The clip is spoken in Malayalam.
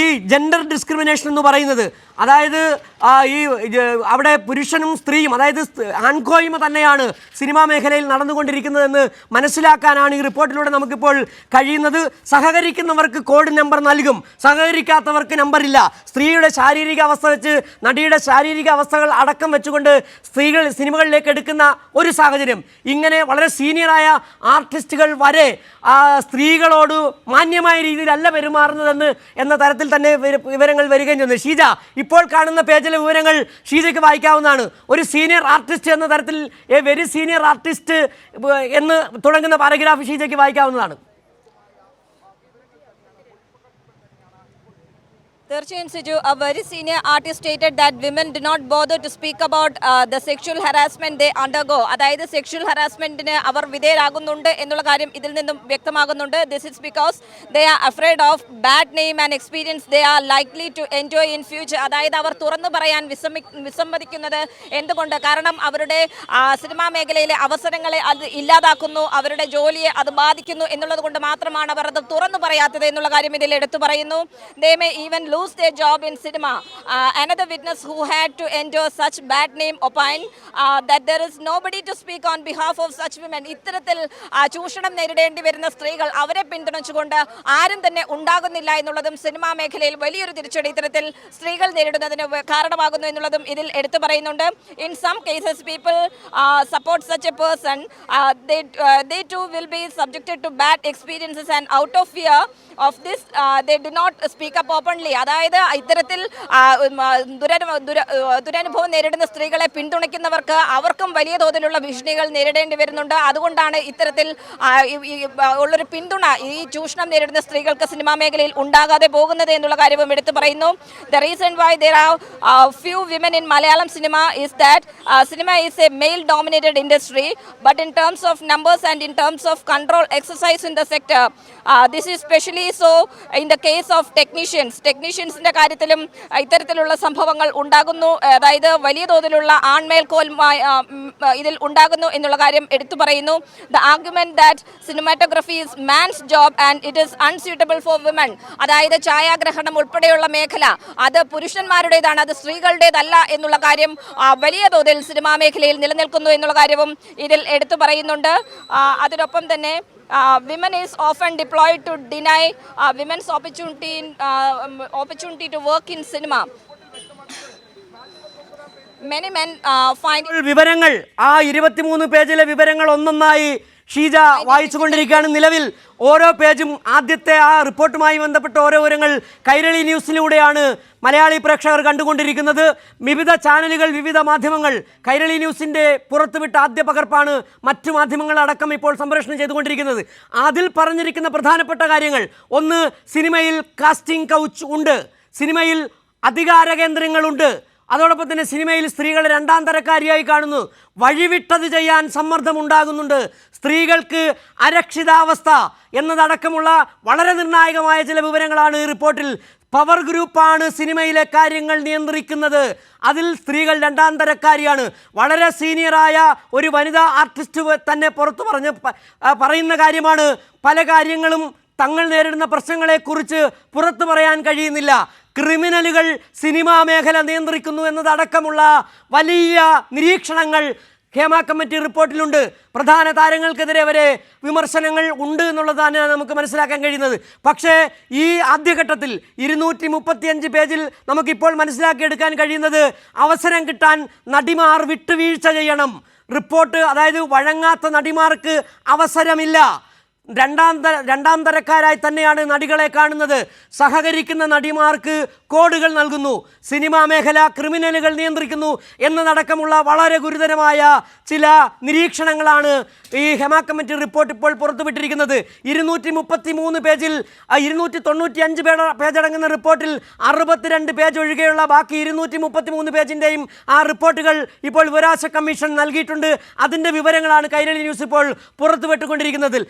ഈ ജെൻഡർ ഡിസ്ക്രിമിനേഷൻ എന്ന് പറയുന്നത്. അതായത് ഈ അവിടെ പുരുഷനും സ്ത്രീയും അതായത് ആൺകോയ്മ തന്നെയാണ് സിനിമാ മേഖലയിൽ നടന്നുകൊണ്ടിരിക്കുന്നതെന്ന് മനസ്സിലാക്കാനാണ് ഈ റിപ്പോർട്ടിലൂടെ നമുക്കിപ്പോൾ കഴിയുന്നത്. സഹകരിക്കുന്നവർക്ക് കോഡ് നമ്പർ നൽകും. സഹകരിക്കാത്തവർക്ക് നമ്പർ ഇല്ല. സ്ത്രീയുടെ ശാരീരിക അവസ്ഥ വെച്ച് നടിയുടെ ശാരീരിക അവസ്ഥകൾ അടക്കം വെച്ചുകൊണ്ട് സ്ത്രീകൾ സിനിമകളിലേക്ക് എടുക്കുന്ന ഒരു സാഹചര്യം. ഇങ്ങനെ വളരെ സീനിയറായ ആർട്ടിസ്റ്റുകൾ വരെ സ്ത്രീകളോട് മാന്യമായ രീതിയിലല്ല പെരുമാറുന്നതെന്ന് എന്ന തരത്തിൽ തന്നെ വിവരങ്ങൾ വരികയും ചെയ്യുന്നു ഷീജ ഇപ്പോൾ കാണുന്ന പേജിലെ വിവരങ്ങൾ ഷീജയ്ക്ക് വായിക്കാവുന്നതാണ്. ഒരു സീനിയർ ആർട്ടിസ്റ്റ് എന്ന തരത്തിൽ എ വെരി സീനിയർ ആർട്ടിസ്റ്റ് എന്ന് തുടങ്ങുന്ന പാരഗ്രാഫ് ഷീജയ്ക്ക് വായിക്കാവുന്നതാണ്. തീർച്ചയായും Siju a very senior artist stated that women do not bother to speak about the sexual harassment they undergo. അതായത് സെക്ഷൽ ഹറാസ്മെന്റിന് അവർ വിധേയരാകുന്നുണ്ട് എന്നുള്ള കാര്യം ഇതിൽ നിന്നും വ്യക്തമാകുന്നുണ്ട്. This is because they are afraid of bad name and experience they are likely to enjoy in future അതായത് അവർ തുറന്നു പറയാൻ വിസമ്മി വിസമ്മതിക്കുന്നത് എന്തുകൊണ്ട്? കാരണം അവരുടെ സിനിമാ മേഖലയിലെ അവസരങ്ങളെ അത് ഇല്ലാതാക്കുന്നു അവരുടെ ജോലിയെ അത് ബാധിക്കുന്നു എന്നുള്ളത് കൊണ്ട് മാത്രമാണ് അവർ അത് തുറന്നു പറയാത്തത് എന്നുള്ള കാര്യം ഇതിൽ എടുത്തു പറയുന്നു. They may even lose their job in cinema. Uh, another witness who had to endure such bad name opined uh, that there is nobody to speak on behalf of such women. ഇത്തരത്തിൽ ചൂഷണം നേരിടേണ്ടി വരുന്ന സ്ത്രീകൾ അവരെ പിന്തുണച്ചുകൊണ്ട് ആരും തന്നെ ഉണ്ടാകുന്നില്ല എന്നുള്ളതും സിനിമാ മേഖലയിൽ വലിയൊരു തിരിച്ചടി ഇത്തരത്തിൽ സ്ത്രീകൾ നേരിടുന്നതിന് കാരണമാകുന്നു എന്നുള്ളതും ഇതിൽ എടുത്തു പറയുന്നുണ്ട് in some cases people support such a person they too will be subjected to bad experiences and out of fear of this uh, they do not speak up openly അതായത് ഇത്തരത്തിൽ ദുരനുഭവം നേരിടുന്ന സ്ത്രീകളെ പിന്തുണയ്ക്കുന്നവർക്ക് അവർക്കും വലിയ തോതിലുള്ള ഭീഷണികൾ നേരിടേണ്ടി വരുന്നുണ്ട്. അതുകൊണ്ടാണ് ഇത്തരത്തിൽ ഉള്ളൊരു പിന്തുണ ഈ ചൂഷണം നേരിടുന്ന സ്ത്രീകൾക്ക് സിനിമാ മേഖലയിൽ ഉണ്ടാകാതെ പോകുന്നത് എന്നുള്ള കാര്യവും എടുത്തു പറയുന്നു. The reason why there are few women in Malayalam cinema is that cinema is a male dominated industry but in terms of numbers and in terms of control exercise in the sector this is specially so in the case of technicians of techniciansന്റെ കാര്യത്തിലും ഇത്തരത്തിലുള്ള സംഭവങ്ങൾ ഉണ്ടാകുന്നു. അതായത് വലിയ തോതിലുള്ള uh, ഇതിൽ ഉണ്ടാകുന്നു എന്നുള്ള കാര്യം എടുത്തു പറയുന്നു. The argument that cinematography is man's job and it is unsuitable for women അതായത് ഛായാഗ്രഹണം ഉൾപ്പെടെയുള്ള മേഖല അത് പുരുഷന്മാരുടേതാണ് അത് സ്ത്രീകളുടേതല്ല എന്നുള്ള കാര്യം വലിയ തോതിൽ സിനിമാ മേഖലയിൽ നിലനിൽക്കുന്നു എന്നുള്ള കാര്യവും ഇതിൽ എടുത്തു പറയുന്നുണ്ട്. അതിനൊപ്പം തന്നെ women is often deployed to deny women's opportunity opportunity to work in cinema many men find ഇപ്പോൾ വിവരങ്ങൾ ആ ഇരുപത്തിമൂന്ന് പേജിലെ വിവരങ്ങൾ ഒന്നൊന്നായി ഷീജ വായിച്ചുകൊണ്ടിരിക്കുകയാണ് നിലവിൽ. ഓരോ പേജും ആദ്യത്തെ ആ റിപ്പോർട്ടുമായി ബന്ധപ്പെട്ട ഓരോ വിവരങ്ങൾ കൈരളി ന്യൂസിലൂടെയാണ് മലയാളി പ്രേക്ഷകർ കണ്ടുകൊണ്ടിരിക്കുന്നത്. വിവിധ ചാനലുകൾ വിവിധ മാധ്യമങ്ങൾ കൈരളി ന്യൂസിന്റെ പുറത്തുവിട്ട ആദ്യ പകർപ്പാണ് മറ്റു മാധ്യമങ്ങളടക്കം ഇപ്പോൾ സംപ്രേഷണം ചെയ്തുകൊണ്ടിരിക്കുന്നത്. അതിൽ പറഞ്ഞിരിക്കുന്ന പ്രധാനപ്പെട്ട കാര്യങ്ങൾ. ഒന്ന് സിനിമയിൽ കാസ്റ്റിംഗ് കൗച്ച് ഉണ്ട്. സിനിമയിൽ അധികാര കേന്ദ്രങ്ങളുണ്ട്. അതോടൊപ്പം തന്നെ സിനിമയിൽ സ്ത്രീകളെ രണ്ടാം തരക്കാരിയായി കാണുന്നു. വഴിവിട്ടത് ചെയ്യാൻ സമ്മർദ്ദം ഉണ്ടാകുന്നുണ്ട് സ്ത്രീകൾക്ക് അരക്ഷിതാവസ്ഥ എന്നതടക്കമുള്ള വളരെ നിർണായകമായ ചില വിവരങ്ങളാണ് ഈ റിപ്പോർട്ടിൽ. പവർ ഗ്രൂപ്പാണ് സിനിമയിലെ കാര്യങ്ങൾ നിയന്ത്രിക്കുന്നത്. അതിൽ സ്ത്രീകൾ രണ്ടാം തരക്കാരിയാണ്. വളരെ സീനിയറായ ഒരു വനിതാ ആർട്ടിസ്റ്റ് തന്നെ പുറത്തു പറഞ്ഞ് പറയുന്ന കാര്യമാണ്. പല കാര്യങ്ങളും തങ്ങൾ നേരിടുന്ന പ്രശ്നങ്ങളെക്കുറിച്ച് പുറത്തു പറയാൻ കഴിയുന്നില്ല. ക്രിമിനലുകൾ സിനിമാ മേഖല നിയന്ത്രിക്കുന്നു എന്നതടക്കമുള്ള വലിയ നിരീക്ഷണങ്ങൾ ഹേമ കമ്മിറ്റി റിപ്പോർട്ടിലുണ്ട്. പ്രധാന താരങ്ങൾക്കെതിരെ വരെ വിമർശനങ്ങൾ ഉണ്ട് എന്നുള്ളതാണ് നമുക്ക് മനസ്സിലാക്കാൻ കഴിയുന്നത്. പക്ഷേ ഈ ആദ്യഘട്ടത്തിൽ ഇരുന്നൂറ്റി മുപ്പത്തിയഞ്ച് പേജിൽ നമുക്കിപ്പോൾ മനസ്സിലാക്കിയെടുക്കാൻ കഴിയുന്നത് അവസരം കിട്ടാൻ നടിമാർ വിട്ടുവീഴ്ച ചെയ്യണം. റിപ്പോർട്ട് അതായത് വഴങ്ങാത്ത നടിമാർക്ക് അവസരമില്ല. രണ്ടാം തര രണ്ടാം തരക്കാരായി തന്നെയാണ് നടികളെ കാണുന്നത്. സഹകരിക്കുന്ന നടിമാർക്ക് കോഡുകൾ നൽകുന്നു. സിനിമാ മേഖല ക്രിമിനലുകൾ നിയന്ത്രിക്കുന്നു എന്നതടക്കമുള്ള വളരെ ഗുരുതരമായ ചില നിരീക്ഷണങ്ങളാണ് ഈ ഹെമ കമ്മിറ്റി റിപ്പോർട്ട് ഇപ്പോൾ പുറത്തുവിട്ടിരിക്കുന്നത്. ഇരുന്നൂറ്റി മുപ്പത്തി മൂന്ന് പേജിൽ ഇരുന്നൂറ്റി തൊണ്ണൂറ്റി അഞ്ച് പേജ പേജടങ്ങുന്ന റിപ്പോർട്ടിൽ അറുപത്തിരണ്ട് പേജ് ഒഴികെയുള്ള ബാക്കി ഇരുന്നൂറ്റി മുപ്പത്തി മൂന്ന് പേജിന്റെയും ആ റിപ്പോർട്ടുകൾ ഇപ്പോൾ വിവരാശ കമ്മീഷൻ നൽകിയിട്ടുണ്ട്. അതിന്റെ വിവരങ്ങളാണ് കൈരളി ന്യൂസ് ഇപ്പോൾ പുറത്തുവിട്ടുകൊണ്ടിരിക്കുന്നത്.